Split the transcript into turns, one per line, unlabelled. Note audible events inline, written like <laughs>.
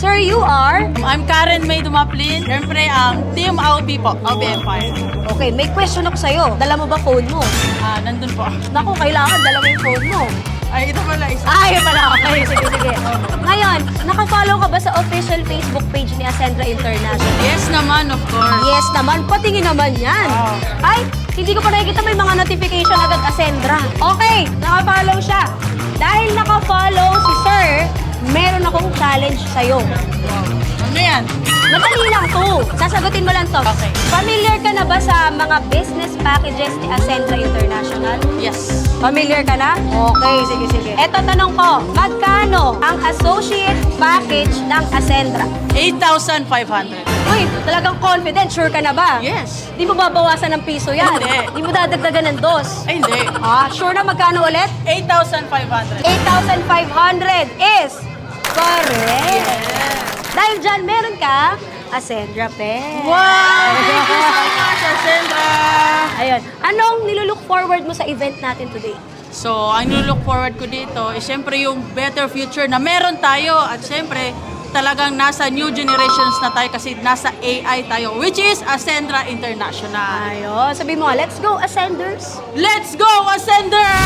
Sir, you are?
I'm Karen May Dumaplin. Siyempre, ang Team AOB po, AOB Empire.
Okay, may question ako sa'yo. Dala mo ba phone mo?
Ah, nandun po.
Naku, kailangan dala mo yung phone mo.
Ay, ito pala isa.
Ay, pala. Okay, sige, sige. Ngayon, nakafollow ka ba sa official Facebook page ni Ascendra International?
Yes naman, of course.
Yes naman, patingin naman yan.
Wow.
Ay, hindi ko pa nakikita may mga notification agad Ascendra. Okay, nakafollow siya. Dahil nakafollow challenge sa'yo.
Ano yan?
Madali lang to. Sasagutin mo lang to.
Okay.
Familiar ka na ba sa mga business packages ni Ascendra International?
Yes.
Familiar ka na? Okay, sige, sige. Eto tanong ko, magkano ang associate package ng Ascendra?
8,500.
Uy, talagang confident. Sure ka na ba?
Yes.
Di mo babawasan ng piso yan.
Hindi.
Di mo dadagdagan ng dos.
Ay, hindi.
Ah, sure na magkano ulit?
8,500.
8,500 is correct. Dahil dyan, meron ka Ascendra Pen.
Wow! Thank you so <laughs> much, Ascendra!
Ayun. Anong nilulook forward mo sa event natin today?
So, ang nilook forward ko dito is syempre yung better future na meron tayo at syempre talagang nasa new generations na tayo kasi nasa AI tayo which is Ascendra International.
Ayun. Sabi mo, let's go, Ascenders.
Let's go,
you.